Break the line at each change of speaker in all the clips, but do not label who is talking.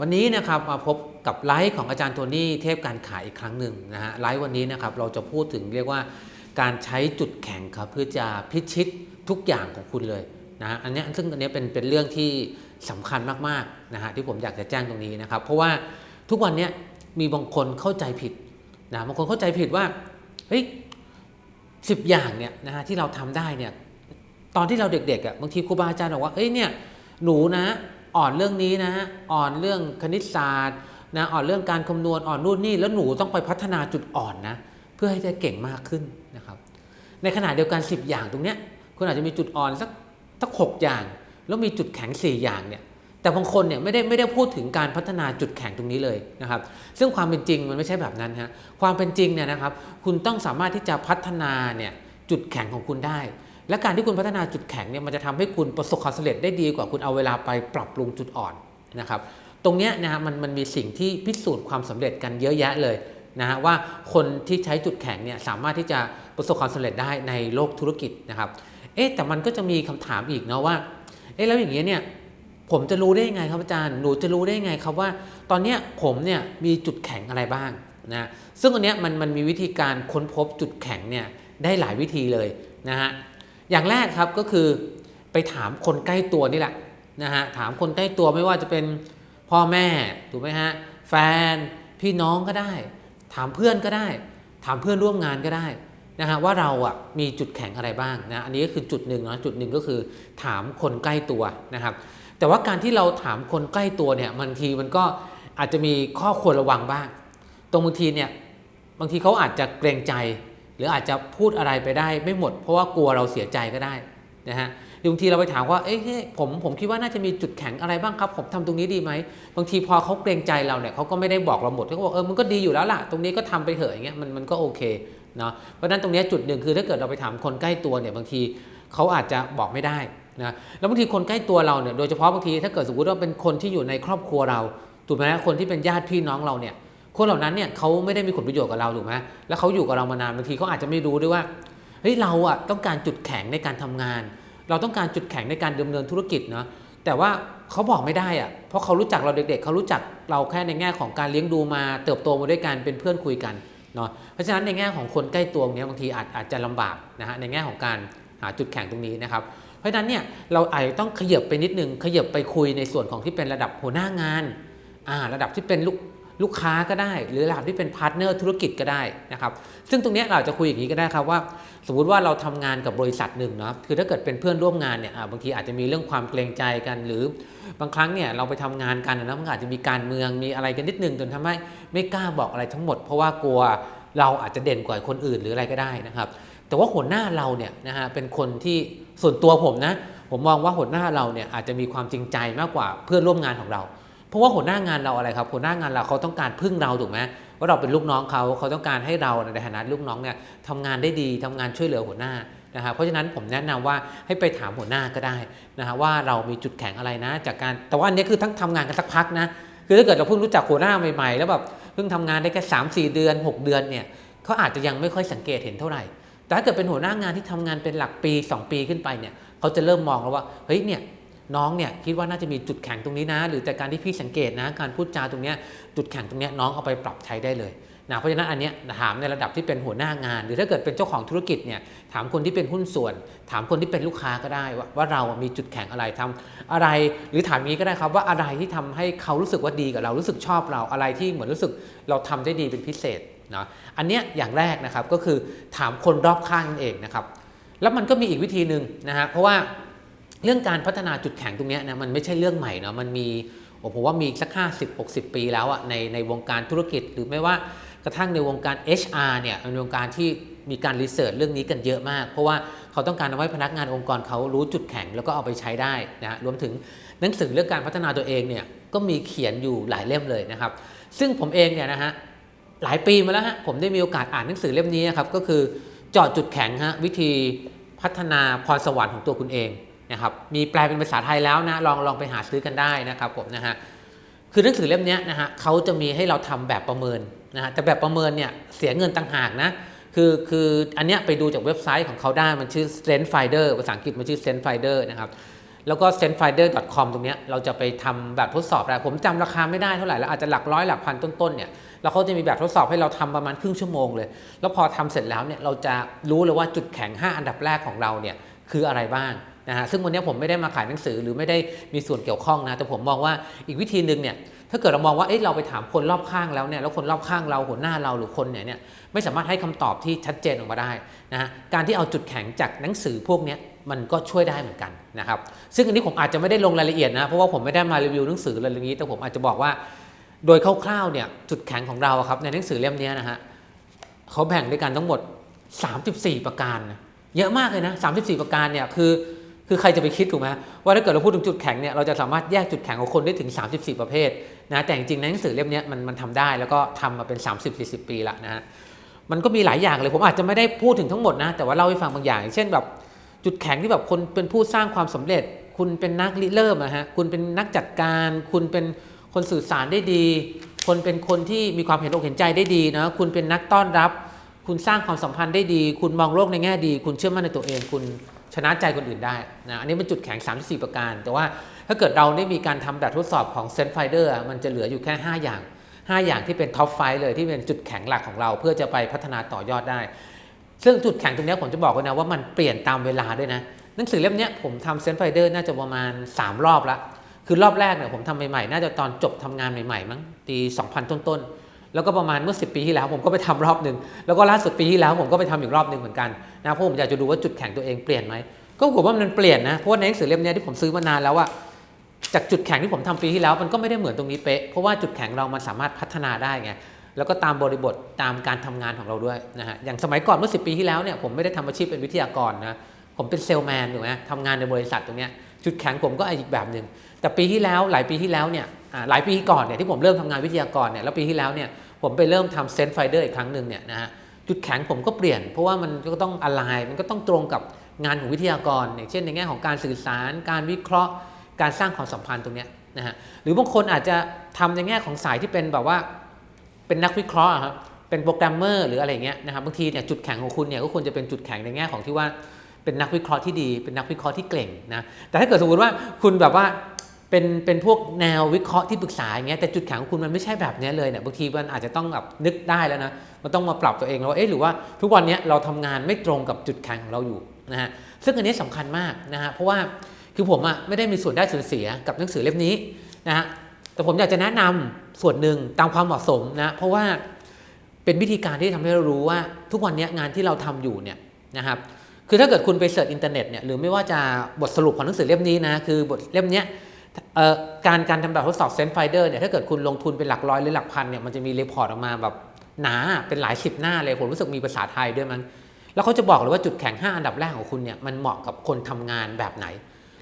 วันนี้นะครับมาพบกับไลฟ์ของอาจารย์โทนี่เทพการขายอีกครั้งหนึ่งนะฮะไลฟ์วันนี้นะครับเราจะพูดถึงเรียกว่าการใช้จุดแข็งครับเพื่อจะพิชิตทุกอย่างของคุณเลยนะฮะอันนี้ซึ่งอันนี้เป็นเป็นเรื่องที่สำคัญมากๆนะฮะที่ผมอยากจะแจ้งตรงนี้นะครับ เพราะว่าทุกวันนี้มีบางคนเข้าใจผิดนะบางคนเข้าใจผิดว่าเฮ้ยสิบอย่างเนี่ยนะฮะที่เราทำได้เนี่ยตอนที่เราเด็กๆอะบางทีครูบาอาจารย์บอกว่าเอ้ยเนี่ยหนูนะ อ่อนเรื่องนี้นะฮะอ่อนเรื่องคณิตศาสตร์นะอ่อนเรื่องการคำนวณอ่อนนู่นนี่แล้วหนูต้องไปพัฒนาจุดอ่อนนะเพื่อให้ได้เก่งมากขึ้นนะครับในขณะเดียวกัน 10 อย่างตรงเนี้ยคุณอาจจะมีจุดอ่อนสักสักหกอย่าง แล้วมีจุดแข็ง 4 อย่างเนี่ยแต่บางคนเนี่ยไม่ได้ไม่ได้พูดถึงการพัฒนาจุดแข็งตรงนี้เลยนะครับ ซึ่งความเป็นจริงมันไม่ใช่แบบนั้นฮะความเป็นจริงเนี่ยนะครับ คุณต้องสามารถที่จะพัฒนาเนี่ยจุดแข็งของคุณได้ และการที่คุณพัฒนาจุดแข็งเนี่ยมันจะทำให้คุณประสบความสำเร็จได้ดีกว่าคุณเอาเวลาไปปรับปรุงจุดอ่อนนะครับ ตรงนี้นะฮะมันมันมีสิ่งที่พิสูจน์ความสำเร็จกันเยอะแยะเลยนะฮะว่าคนที่ใช้จุดแข็งเนี่ยสามารถที่จะประสบความสำเร็จได้ในโลกธุรกิจนะครับ เอ๊ะแต่มันก็จะมีคำถามอีกเนาะว่า เอ๊ะแล้วอย่างเงี้ยเนี่ยผมจะรู้ได้ยังไงครับอาจารย์ หนูจะรู้ได้ยังไงครับว่า ตอนเนี้ยผมเนี่ยมีจุดแข็งอะไรบ้างนะ ซึ่งอันเนี้ยมันมันมีวิธีการค้นพบจุดแข็งเนี่ยได้หลายวิธีเลยนะฮะ อย่างแรกครับก็คือไปถามคนใกล้ตัวนี่แหละนะฮะถามคนใกล้ตัวไม่ว่าจะเป็นพ่อแม่ถูกไหมฮะแฟนพี่น้องก็ได้ ถามเพื่อนก็ได้ ถามเพื่อนร่วมงานก็ได้นะฮะว่าเราอะมีจุดแข็งอะไรบ้างนะอันนี้ก็คือจุดหนึ่งนะจุดหนึ่งก็คือถามคนใกล้ตัวนะครับ แต่ว่าการที่เราถามคนใกล้ตัวเนี่ยบางทีมันก็อาจจะมีข้อควรระวังบ้าง ตรงบางทีเนี่ยบางทีเขาอาจจะเกรงใจ หรืออาจจะพูดอะไรไปได้ไม่หมด เพราะว่ากลัวเราเสียใจก็ได้นะฮะบางทีเราไปถามว่าเอ้ยผมผมคิดว่าน่าจะมีจุดแข็งอะไรบ้างครับ ผมทำตรงนี้ดีไหมบางทีพอเขาเกรงใจเราเนี่ยเขาก็ไม่ได้บอกเราหมดเขาบอกเออมันก็ดีอยู่แล้วล่ะ ตรงนี้ก็ทำไปเถอะอย่างเงี้ยมันมันก็โอเคเนาะเพราะนั้นตรงนี้จุดหนึ่งคือถ้าเกิดเราไปถามคนใกล้ตัวเนี่ยบางทีเขาอาจจะบอกไม่ได้นะแล้วบางทีคนใกล้ตัวเราเนี่ยโดยเฉพาะบางทีถ้าเกิดสมมติว่าเป็นคนที่อยู่ในครอบครัวเราถูกไหมคนที่เป็นญาติพี่น้องเราเนี่ย คนเหล่านั้นเนี่ยเขาไม่ได้มีผลประโยชน์กับเราถูกไหมแล้วเขาอยู่กับเรามานานบางทีเขาอาจจะไม่รู้ด้วยว่าเฮ้ยเราอะต้องการจุดแข็งในการทำงาน เราต้องการจุดแข็งในการดำเนินธุรกิจเนาะแต่ว่าเขาบอกไม่ได้อะเพราะเขารู้จักเราเด็ก ๆ เขารู้จักเราแค่ในแง่ของการเลี้ยงดูมาเติบโตมาด้วยกันเป็นเพื่อนคุยกันเนาะเพราะฉะนั้นในแง่ของคนใกล้ตัวเนี้ยบางทีอาจอาจจะลำบากนะฮะในแง่ของการหาจุดแข็งตรงนี้นะครับเพราะฉะนั้นเนี่ยเราอาจจะต้องขยับไปนิดนึงขยับไปคุยในส่วนของที่เป็นระดับหัวหน้างานอ่าระดับที่เป็นลูก ลูกค้าก็ได้ หรือระดับที่เป็นพาร์ทเนอร์ธุรกิจก็ได้นะครับซึ่งตรงนี้เราจะคุยอย่างนี้ก็ได้ครับว่า สมมุติว่าเราทำงานกับบริษัทหนึ่งเนาะคือถ้าเกิดเป็นเพื่อนร่วมงานเนี่ยบางทีอาจจะมีเรื่องความเกรงใจกัน หรือบางครั้งเนี่ยเราไปทำงานกันนะมันอาจจะมีการเมืองมีอะไรกันนิดนึงจนทำให้ไม่กล้าบอกอะไรทั้งหมด เพราะว่ากลัวเราอาจจะเด่นกว่าคนอื่นหรืออะไรก็ได้นะครับแต่ว่าหัวหน้าเราเนี่ยนะฮะเป็นคนที่ส่วนตัวผมนะผมมองว่าหัวหน้าเราเนี่ยอาจจะมีความจริงใจมากกว่าเพื่อนร่วมงานของเรา เพราะว่าหัวหน้างานเราอะไรครับ หัวหน้างานเราเขาต้องการพึ่งเราถูกไหมว่าเราเป็นลูกน้องเขาเขาต้องการให้เราในฐานะลูกน้องเนี่ยทำงานได้ดีทำงานช่วยเหลือหัวหน้านะครับเพราะฉะนั้นผมแนะนำว่าให้ไปถามหัวหน้าก็ได้นะฮะว่าเรามีจุดแข็งอะไรนะ จากการแต่ว่าอันนี้คือทั้งทำงานกันสักพักนะคือถ้าเกิดเราเพิ่งรู้จักหัวหน้าใหม่ๆ แล้วแบบเพิ่งทำงานได้แค่สามสี่เดือน 6 เดือนเนี่ยเขาอาจจะยังไม่ค่อยสังเกตเห็นเท่าไหร่ แต่ถ้าเกิดเป็นหัวหน้างานที่ทำงานเป็นหลักปี 2 ปีขึ้นไปเนี่ยเขาจะเริ่มมองแล้วว่าเฮ้ยเนี่ย น้องเนี่ยคิดว่าน่าจะมีจุดแข็งตรงนี้นะ หรือจากการที่พี่สังเกตนะการพูดจาตรงนี้จุดแข็งตรงนี้น้องเอาไปปรับใช้ได้เลยนะเพราะฉะนั้นอันเนี้ยถามในระดับที่เป็นหัวหน้างาน หรือถ้าเกิดเป็นเจ้าของธุรกิจเนี่ยถามคนที่เป็นหุ้นส่วน ถามคนที่เป็นลูกค้าก็ได้ว่าว่าเรามีจุดแข็งอะไรทำอะไร หรือถามนี้ก็ได้ครับว่าอะไรที่ทำให้เขารู้สึกว่าดีกับเรารู้สึกชอบเราอะไรที่เหมือนรู้สึกเราทำได้ดีเป็นพิเศษนะอันเนี้ยอย่างแรกนะครับก็คือถามคนรอบข้างนั่นเองนะครับแล้วมันก็มีอีกวิธีหนึ่งนะฮะเพราะว่า เรื่องการพัฒนาจุดแข็งตรงนี้นะมันไม่ใช่เรื่องใหม่เนาะมันมีผมว่ามีสัก 50 60 ปีแล้วอะในในวงการธุรกิจ หรือไม่ว่ากระทั่งในวงการ HR เนี่ยเป็นวงการที่มีการรีเสิร์ชเรื่องนี้กันเยอะมาก เพราะว่าเขาต้องการทำให้พนักงานองค์กรเขารู้จุดแข็งแล้วก็เอาไปใช้ได้นะรวมถึงหนังสือเรื่องการพัฒนาตัวเองเนี่ยก็มีเขียนอยู่หลายเล่มเลยนะครับ ซึ่งผมเองเนี่ยนะฮะหลายปีมาแล้วฮะผมได้มีโอกาสอ่านหนังสือเล่มนี้นครับก็คือเจาะจุดแข็งฮะวิธีพัฒนาพรสวรรค์ของตัวคุณเอง นะครับมีแปลเป็นภาษาไทยแล้วนะลองลองไปหาซื้อกันได้นะครับผมนะฮะคือหนังสือเล่มนี้นะฮะเขาจะมีให้เราทำแบบประเมินนะฮะแต่แบบประเมินเนี่ยเสียเงินต่างหากนะคือคืออันเนี้ยไปดูจากเว็บไซต์ของเขาได้มันชื่อ Strength Finder ภาษาอังกฤษมันชื่อ Strength Finder นะครับแล้วก็ sendfinder.com ตรงเนี้ยเราจะไปทำแบบทดสอบได้ผมจำราคาไม่ได้เท่าไหร่แล้วอาจจะหลักร้อยหลักพันต้นๆเนี่ยแล้วเขาจะมีแบบทดสอบให้เราทำประมาณครึ่งชั่วโมงเลย แล้วพอทำเสร็จแล้วเนี่ยเราจะรู้เลยว่าจุดแข็ง 5 อันดับแรกของเราเนี่ยคืออะไรบ้าง นะฮะซึ่งวันนี้ผมไม่ได้มาขายหนังสือหรือไม่ได้มีส่วนเกี่ยวข้องนะแต่ผมมองว่าอีกวิธีหนึ่งเนี่ยถ้าเกิดเรามองว่าเอ้เราไปถามคนรอบข้างแล้วเนี่ยแล้วคนรอบข้างเราหัวหน้าเราหรือคนเนี่ยเนี่ยไม่สามารถให้คำตอบที่ชัดเจนออกมาได้นะฮะการที่เอาจุดแข็งจากหนังสือพวกนี้มันก็ช่วยได้เหมือนกันนะครับซึ่งอันนี้ผมอาจจะไม่ได้ลงรายละเอียดนะเพราะว่าผมไม่ได้มารีวิวหนังสืออะไรอย่างนี้ แต่ผมอาจจะบอกว่า โดยคร่าวๆเนี่ยจุดแข็งของเราครับในหนังสือเล่มนี้นะฮะเขาแบ่งด้วยกันทั้งหมด 34 ประการ เยอะมากเลยนะ 34 ประการเนี่ยคือ คือใครจะไปคิดถูกไหมว่าถ้าเกิดเราพูดถึงจุดแข็งเนี่ยเราจะสามารถแยกจุดแข็งของคนได้ถึง 34 ประเภทนะแต่จริงๆในหนังสือเล่มนี้มันมันทำได้แล้วก็ทำมาเป็น 30-40 ปีละนะฮะมันก็มีหลายอย่างเลยผมอาจจะไม่ได้พูดถึงทั้งหมดนะแต่ว่าเล่าให้ฟังบางอย่าง เช่นแบบจุดแข็งที่แบบคนเป็นผู้สร้างความสำเร็จ คุณเป็นนักริเริ่มอะฮะคุณเป็นนักจัดการ คุณเป็นคนสื่อสารได้ดี คนเป็นคนที่มีความเห็นอกเห็นใจได้ดีนะคุณเป็นนักต้อนรับ คุณสร้างความสัมพันธ์ได้ดี คุณมองโลกในแง่ดี คุณเชื่อมั่นในตัวเองคุณ ชนะใจคนอื่นได้นะอันนี้เป็นจุดแข็ง 34 ประการ แต่ว่าถ้าเกิดเราได้มีการทำแบบทดสอบของ s e n f i d e r มันจะเหลืออยู่แค่ 5 อย่าง 5 อย่างที่เป็นท็อปไฟเลยที่เป็นจุดแข็งหลักของเรา เพื่อจะไปพัฒนาต่อยอดได้ ซึ่งจุดแข็งตรงนี้ผมจะบอกไว้นะว่ามันเปลี่ยนตามเวลาด้วยนะหนังสือเล่มนี้ผมทำ s e n f i d e r น่าจะประมาณ 3 รอบละคือรอบแรกเนี่ยผมทำใหม่ๆ น่าจะตอนจบทำงานใหม่ๆมั้งปี 2000 ต้นๆ แล้วก็ประมาณเมื่อ 10 ปีที่แล้วผมก็ไปทำรอบหนึ่งแล้วก็ล่าสุดปีที่แล้วผมก็ไปทำอีกรอบหนึ่งเหมือนกันนะเพราะผมอยากจะดูว่าจุดแข็งตัวเองเปลี่ยนไหมก็ปรากฏว่ามันเปลี่ยนนะเพราะในหนังสือเล่มนี้ที่ผมซื้อมานานแล้วอะจากจุดแข็งที่ผมทำปีที่แล้วมันก็ไม่ได้เหมือนตรงนี้เป๊ะเพราะว่าจุดแข็งเรามันสามารถพัฒนาได้ไงแล้วก็ตามบริบทตามการทำงานของเราด้วยนะฮะอย่างสมัยก่อนเมื่อ 10 ปีที่แล้วเนี่ยผมไม่ได้ทำอาชีพเป็นวิทยากรนะผมเป็นเซลแมนถูกไหมทำงานในบริษัทตรงเนี้ยจุดแข็งผมก็อีกแบบหนึ่งแต่ปีที่แล้วหลายปีที่แล้วเนี่ยหลายปีก่อนเนี่ยที่ผมเริ่มทำงานวิทยากรเนี่ยแล้วปีที่แล้วเนี่ย ผมไปเริ่มทำเซนไฟเดอร์อีกครั้งหนึ่งเนี่ยนะฮะจุดแข็งผมก็เปลี่ยน เพราะว่ามันก็ต้องอะไรมันก็ต้องตรงกับงานของวิทยากรอย่างเช่นในแง่ของการสื่อสาร การวิเคราะห์ การสร้างความสัมพันธ์ตรงเนี้ยนะฮะหรือบางคนอาจจะทำในแง่ของสายที่เป็นแบบว่าเป็นนักวิเคราะห์ครับเป็นโปรแกรมเมอร์หรืออะไรเงี้ยนะครับบางทีเนี่ยจุดแข็งของคุณเนี่ยก็ควรจะเป็นจุดแข็งในแง่ของที่ว่าเป็นนักวิเคราะห์ที่ดี เป็นนักวิเคราะห์ที่เก่งนะแต่ถ้าเกิดสมมติว่าคุณแบบว่า เป็นเป็นพวกแนววิเคราะห์ที่ปรึกษาอย่างเงี้ยแต่จุดแข็งของคุณมันไม่ใช่แบบเนี้ยเลยเนี่ยบางทีมันอาจจะต้องแบบนึกได้แล้วนะมันต้องมาปรับตัวเองแล้วเอ๊ะหรือว่าทุกวันนี้เราทำงานไม่ตรงกับจุดแข็งของเราอยู่นะฮะซึ่งอันนี้สำคัญมากนะฮะเพราะว่าคือผมอะไม่ได้มีส่วนได้ส่วนเสียกับหนังสือเล่มนี้นะฮะแต่ผมอยากจะแนะนำส่วนหนึ่งตามความเหมาะสมนะเพราะว่าเป็นวิธีการที่ทำให้เรารู้ว่าทุกวันนี้งานที่เราทำอยู่เนี่ยนะครับคือถ้าเกิดคุณไปเสิร์ชอินเทอร์เน็ตเนี่ยหรือไม่ว่าจะบทสรุปของหนังสือเล่มนี้นะคือบทเล่มเนี้ย การการทำแบบทดสอบเซนไฟเดอร์เนี่ยถ้าเกิดคุณลงทุนเป็นหลักร้อยหรือหลักพันเนี่ยมันจะมีรีพอร์ตออกมาแบบหนาเป็นหลายสิบหน้าเลยผมรู้สึกมีภาษาไทยด้วยมั้งแล้วเขาจะบอกเลยว่าจุดแข็ง 5 อันดับแรกของคุณเนี่ยมันเหมาะกับคนทำงานแบบไหน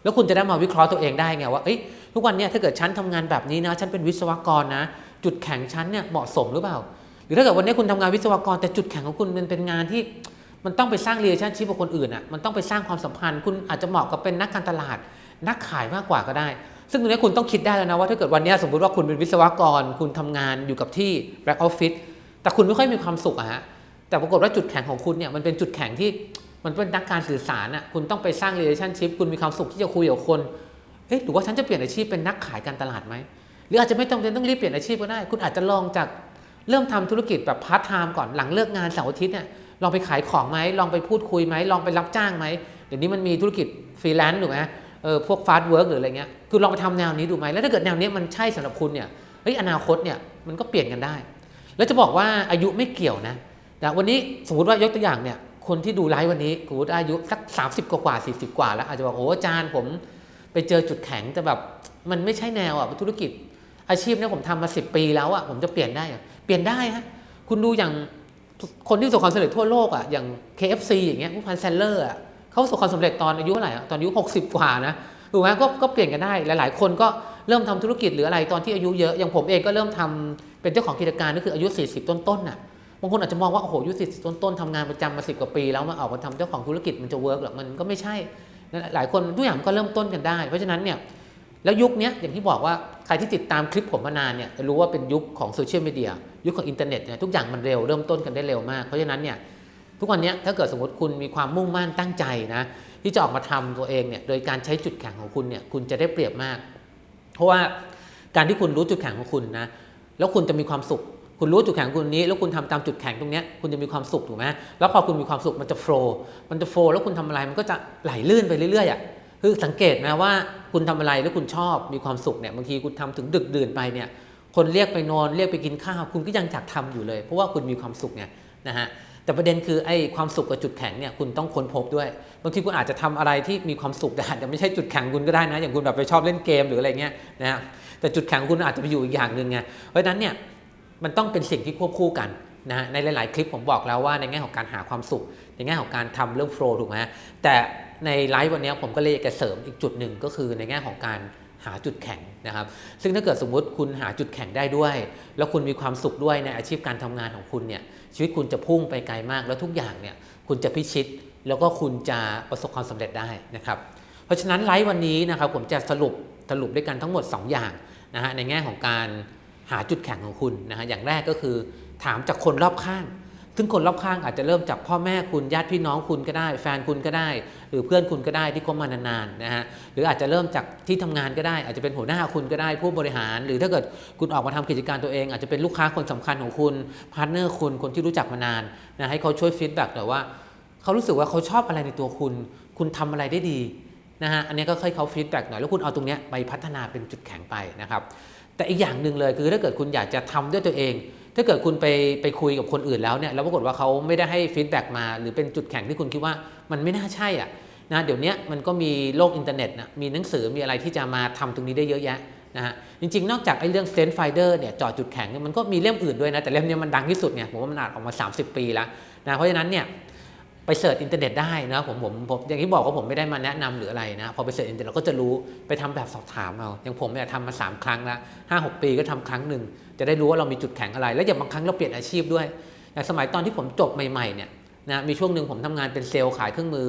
แล้วคุณจะได้มาวิเคราะห์ตัวเองได้ไงว่าเอ้ยทุกวันเนี้ถ้าเกิดฉันทำงานแบบนี้นะฉันเป็นวิศวกรนะ จุดแข็งฉันเนี่ยเหมาะสมหรือเปล่า หรือถ้าเกิดวันนี้คุณทำงานวิศวกรแต่จุดแข็งของคุณมันเป็นงานที่มันต้องไปสร้าง relationship กับคนอื่นอะมันต้องไปสร้างความสัมพันธ์ คุณอาจจะเหมาะกับเป็นนักการตลาด นักขายมากกว่าก็ได้ ซึ่งตรงนี้คุณต้องคิดได้แล้วนะว่าถ้าเกิดวันนี้สมมติว่าคุณเป็นวิศวกร คุณทำงานอยู่กับที่ back office แต่คุณไม่ค่อยมีความสุขอะฮะแต่ปรากฏว่าจุดแข็งของคุณเนี่ยมันเป็นจุดแข็งที่มันเป็นนักการสื่อสารอะคุณต้องไปสร้าง relationship คุณมีความสุขที่จะคุยกับคนเอ๊ะหรือว่าฉันจะเปลี่ยนอาชีพเป็นนักขายการตลาดไหมหรืออาจจะไม่ต้องต้องรีบเปลี่ยนอาชีพก็ได้ คุณอาจจะลองจากเริ่มทำธุรกิจแบบพาร์ทไทม์ก่อนหลังเลิกงานเสาร์อาทิตย์เนี่ยลองไปขายของไหมลองไปพูดคุยไหมลองไปรับจ้างไหมเดี๋ยวนี้มันมีธุรกิจฟรีแลนซ์ถูกไหม เออพวกฟาสต์เวิร์กหรืออะไรเงี้ยคือลองไปทำแนวนี้ดูไหมแล้วถ้าเกิดแนวนี้มันใช่สำหรับคุณเนี่ยเฮ้ยอนาคตเนี่ยมันก็เปลี่ยนกันได้ แล้วจะบอกว่าอายุไม่เกี่ยวนะแต่วันนี้สมมติว่ายกตัวอย่างเนี่ยคนที่ดูไลฟ์วันนี้สมมติอายุสัก 30 กว่ากว่า40 กว่าแล้วอาจจะบอกโอ้อาจารย์ผมไปเจอจุดแข็งแต่แบบมันไม่ใช่แนวอะธุรกิจ อาชีพเนี่ยผมทำมา 10 ปีแล้วอะผมจะเปลี่ยนได้เปลี่ยนได้ฮะคุณดูอย่างคนที่ประสบความสำเร็จทั่วโลกอะอย่าง KFC อย่างเงี้ยผู้พันแซนเลอร์อะ เขาประสบความสำเร็จตอนอายุเท่าไหร่อะตอนอายุ 60 กว่านะถูกไหมก็ก็เปลี่ยนกันได้หลาย ๆ คนก็เริ่มทำธุรกิจหรืออะไรตอนที่อายุเยอะอย่างผมเองก็เริ่มทำเป็นเจ้าของกิจการก็คืออายุ 40 ต้นๆน่ะบางคนอาจจะมองว่าโอ้โหอายุ 40 ต้นๆทำงานประจำมา 10 กว่าปี แล้วมาออกมาทำเจ้าของธุรกิจมันจะเวิร์กหรอมันก็ไม่ใช่หลายคนทุกอย่างมันก็เริ่มต้นกันได้ เพราะฉะนั้นเนี่ยแล้วยุคนี้อย่างที่บอกว่าใครที่ติดตามคลิปผมมานานเนี่ยจะรู้ว่าเป็นยุคของโซเชียลมีเดียยุคของอินเทอร์เน็ตเนี่ยทุกอย่างมันเร็วเริ่มต้นกันได้เร็วมากเพราะฉะนั้นเนี่ย ทุกวันนี้ถ้าเกิดสมมติคุณมีความมุ่งมั่นตั้งใจนะที่จะออกมาทำตัวเองเนี่ยโดยการใช้จุดแข็งของคุณเนี่ยคุณจะได้เปรียบมาก เพราะว่าการที่คุณรู้จุดแข็งของคุณนะแล้วคุณจะมีความสุข คุณรู้จุดแข็งคุณนี้ แล้วคุณทำตามจุดแข็งตรงนี้คุณจะมีความสุขถูกไหมแล้วพอคุณมีความสุขมันจะโฟล์มันจะโฟล์แล้วคุณทำอะไรมันก็จะไหลลื่นไปเรื่อยๆอะคือสังเกตไหมว่าคุณทำอะไรแล้วคุณชอบมีความสุขเนี่ยบางทีคุณทำถึงดึกดื่นไปเนี่ยคนเรียกไปนอนเรียกไปกินข้าว คุณก็ยังอยากทำอยู่เลย เพราะว่าคุณมีความสุขไงนะฮะ แต่ประเด็นคือไอ้ความสุขกับจุดแข็งเนี่ยคุณต้องค้นพบด้วยบางทีคุณอาจจะทำอะไรที่มีความสุขแต่อาจจะไม่ใช่จุดแข็งคุณก็ได้นะ อย่างคุณแบบไปชอบเล่นเกมหรืออะไรเงี้ยนะฮะแต่จุดแข็งคุณอาจจะไปอยู่อีกอย่างหนึ่งไงเพราะฉะนั้นเนี่ยมันต้องเป็นสิ่งที่ควบคู่กันนะฮะในหลาย ๆ คลิปผมบอกแล้วว่าในแง่ของการหาความสุข ในแง่ของการทำเรื่องโฟล์ถูกไหมแต่ในไลฟ์วันนี้ผมก็เลยอยากจะเสริมอีกจุดหนึ่งก็คือในแง่ของการหาจุดแข็งนะครับ ซึ่งถ้าเกิดสมมุติคุณหาจุดแข็งได้ด้วย แล้วคุณมีความสุขด้วยในอาชีพการทำงานของคุณเนี่ย ชีวิตคุณจะพุ่งไปไกลมาก แล้วทุกอย่างเนี่ยคุณจะพิชิต แล้วก็คุณจะประสบความสำเร็จได้นะครับ เพราะฉะนั้นไลฟ์วันนี้นะครับผมจะสรุปสรุปด้วยกันทั้งหมด 2 อย่างนะฮะในแง่ของการหาจุดแข็งของคุณนะฮะอย่างแรกก็คือถามจากคนรอบข้าง ซึ่งคนรอบข้างอาจจะเริ่มจากพ่อแม่คุณญาติพี่น้องคุณก็ได้ แฟนคุณก็ได้ รือเพื่อนคุณก็ได้ที่คบมานานๆนะฮะหรืออาจจะเริ่มจากที่ทำงานก็ได้ อาจจะเป็นหัวหน้าคุณก็ได้ผู้บริหาร หรือถ้าเกิดคุณออกมาทำกิจการตัวเอง อาจจะเป็นลูกค้าคนสำคัญของคุณพาร์ทเนอร์คุณคนที่รู้จักมานานนะให้เขาช่วยฟีดแบ็กหน่อยว่าเขารู้สึกว่าเขาชอบอะไรในตัวคุณ คุณทำอะไรได้ดีนะฮะอันนี้ก็ค่อยเขาฟีดแบ็กหน่อยแล้วคุณเอาตรงนี้ไปพัฒนาเป็นจุดแข็งไปนะครับแต่อีกอย่างหนึ่งเลยคือถ้าเกิดคุณอยากจะทำด้วยตัวเอง ถ้าเกิดคุณไปไปคุยกับคนอื่นแล้วเนี่ยแล้วปรากฏว่าเขาไม่ได้ให้ฟีดแบ็กมา หรือเป็นจุดแข็งที่คุณคิดว่ามันไม่น่าใช่อะ นะเดี๋ยวนี้มันก็มีโลกอินเทอร์เน็ตนะมีหนังสือมีอะไรที่จะมาทำตรงนี้ได้เยอะแยะนะฮะจริงๆ นอกจากไอ้เรื่อง s t e n f i d e r เนี่ยจอจุดแข็งเนี่ยมันก็มีเล่มอื่นด้วยนะ แต่เล่มนี้มันดังที่สุดเนี่ยผมว่ามันอานออกมา 30 ปีแล้วนะเพราะฉะนั้นเนี่ยไปเสิร์ชอินเทอร์เน็ตได้นะผมผมผมอย่างที่บอกว่าผมไม่ได้มาแนะนำหรืออะไรนะพอไปเสิร์ชอินเทอร์เน็ตเราก็จะรู้ไปทำแบบสอบถามเอาอย่างผมเนี่ยทำมา 3 ครั้งละห้าหกปีก็ทำครั้งหนึ่งจะได้รู้ว่าเรามีจุดแข็งอะไร แล้วอย่างบางครั้งเราเปลี่ยนอาชีพด้วยอย่างสมัยตอนที่ผมจบใหม่ๆเนี่ยนะมีช่วงหนึ่งผมทำงานเป็นเซลล์ขายเครื่องมือ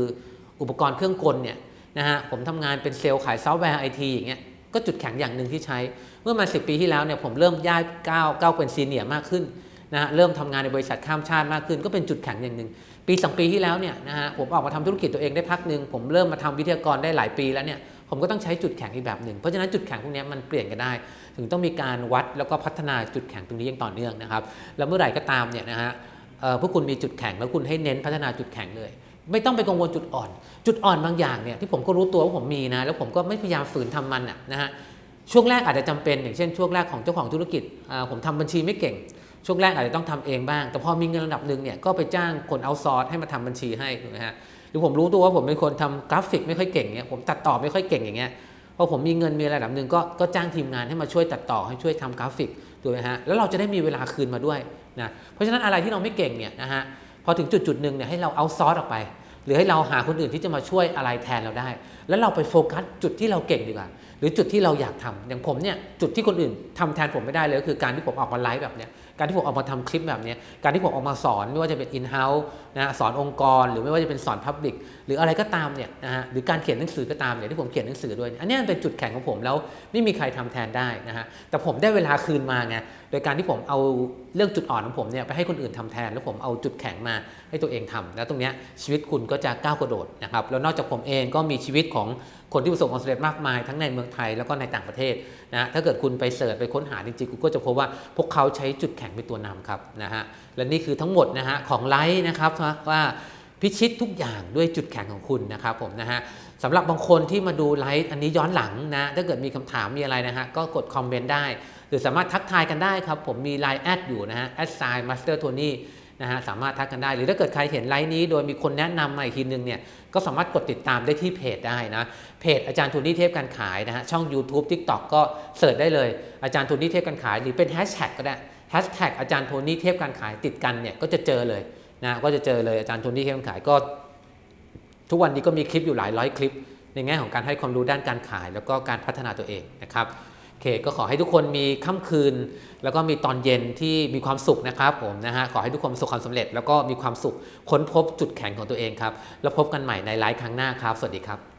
อุปกรณ์เครื่องกลเนี่ยนะฮะผมทำงานเป็นเซลล์ขายซอฟต์แวร์ไอทีอย่างเงี้ยก็จุดแข็งอย่างหนึ่งที่ใช้ เมื่อมาสิปีที่แล้วเนี่ยผมเริ่มย้ายก้าวก้าวเป็นซีเนียร์มากขึ้นนะฮะเริ่มทำงานในบริษัทข้ามชาติมากขึ้น ก็เป็นจุดแข็งอย่างหนึ่งปีสองปีที่แล้วเนี่ยนะฮะผมออกมาทำธุรกิจตัวเองได้พักหนึ่งผมเริ่มมาทำวิทยากรได้หลายปีแล้วเนี่ยผมก็ต้องใช้จุดแข็งอีกแบบหนึ่ง เพราะฉะนั้นจุดแข็งพวกนี้มันเปลี่ยนกันได้ ถึงต้องมีการวัดแล้วก็พัฒนาจุดแข็งตรงนี้อย่างต่อเนื่องนะครับแล้วเมื่อไหร่ก็ตามเนี่ยนะฮะพวกคุณมีจุดแข็งแล้วคุณให้เน้นพัฒนาจุดแข็งเลย ไม่ต้องไปกังวลจุดอ่อน จุดอ่อนบางอย่างเนี่ยที่ผมก็รู้ตัวว่าผมมีนะ แล้วผมก็ไม่พยายามฝืนทำมันน่ะนะฮะช่วงแรกอาจจะจำเป็นอย่างเช่นช่วงแรกของเจ้าของธุรกิจอ่าผมทำบัญชีไม่เก่ง ช่วงแรกอาจจะต้องทำเองบ้าง แต่พอมีเงินระดับหนึ่งเนี่ยก็ไปจ้างคนเอาซอร์สให้มาทำบัญชีให้ถูกไหมฮะหรือผมรู้ตัวว่าผมเป็นคนทำกราฟิกไม่ค่อยเก่งเนี่ยผมตัดต่อไม่ค่อยเก่งอย่างเงี้ยพอผมมีเงินมีระดับหนึ่งก็ก็จ้างทีมงานให้มาช่วยตัดต่อให้ช่วยทำกราฟิกถูกไหมฮะแล้วเราจะได้มีเวลาคืนมาด้วยนะเพราะฉะนั้นอะไรที่เราไม่เก่งเนี่ยนะฮะ พอถึงจุดจุดหนึ่งเนี่ยให้เราเอาซอร์สออกไป หรือให้เราหาคนอื่นที่จะมาช่วยอะไรแทนเราได้ แล้วเราไปโฟกัสจุดที่เราเก่งดีกว่า หรือจุดที่เราอยากทำอย่างผมเนี่ยจุดที่คนอื่นทำแทนผมไม่ได้เลยก็คือการที่ผมออกมาไลฟ์แบบเนี้ย การที่ผมออกมาทำคลิปแบบนี้การที่ผมออกมาสอนไม่ว่าจะเป็น in house นะสอนองค์กร หรือไม่ว่าจะเป็นสอน public หรืออะไรก็ตามเนี่ยนะฮะหรือการเขียนหนังสือก็ตามเนี่ยที่ผมเขียนหนังสือด้วย อันนี้เป็นจุดแข็งของผมแล้วไม่มีใครทำแทนได้นะฮะแต่ผมได้เวลาคืนมาไงโดยการที่ผมเอาเรื่องจุดอ่อนของผมเนี่ยไปให้คนอื่นทำแทน แล้วผมเอาจุดแข็งมาให้ตัวเองทำแล้วตรงเนี้ยชีวิตคุณก็จะก้าวกระโดดนะครับแล้วนอกจากผมเองก็มีชีวิตของคนที่ประสบความสำเร็จมากมายทั้งในเมืองไทยแล้วก็ในต่างประเทศนะถ้าเกิดคุณไปเสิร์ชไปค้นหาจริงๆคุณก็จะพบว่าพวกเขาใช้จุดแข็งเป็นตัวนำครับนะฮะและนี่คือทั้งหมดนะฮะของไลฟ์นะครับว่าพิชิตทุกอย่างด้วยจุดแข็งของคุณนะครับผมนะฮะสำหรับบางคนที่มาดูไลฟ์อันนี้ย้อนหลังนะ ถ้าเกิดมีคำถามมีอะไรนะฮะก็กดคอมเมนต์ได้ หรือสามารถทักทายกันได้ครับ ผมมี Line แอดอยู่นะฮะแอดไซน์มาสเตอร์โทนี่ นะฮะสามารถทักกันได้ หรือถ้าเกิดใครเห็นไลฟ์นี้ โดยมีคนแนะนำมาอีกทีนึงเนี่ยก็สามารถกดติดตามได้ที่เพจได้นะเพจอาจารย์โทนี่เทพการขายนะฮะช่อง YouTube TikTok ก็เสิร์ชได้เลยอาจารย์โทนี่เทพการขาย หรือเป็นแฮชแท็กก็ได้แฮชแท็กอาจารย์โทนี่เทพการขายติดกันเนี่ยก็จะเจอเลยนะก็จะเจอเลยอาจารย์โทนี่เทพการขายก็ ทุกวันนี้ก็มีคลิปอยู่หลายร้อยคลิป ในแง่ของการให้ความรู้ด้านการขาย แล้วก็การพัฒนาตัวเองนะครับ โอเคก็ขอให้ทุกคนมีค่ำคืน แล้วก็มีตอนเย็นที่มีความสุขนะครับผมนะฮะขอให้ทุกคนประสบความสำเร็จ แล้วก็มีความสุขค้นพบจุดแข็งของตัวเองครับแล้วพบกันใหม่ในไลฟ์ครั้งหน้าครับ สวัสดีครับ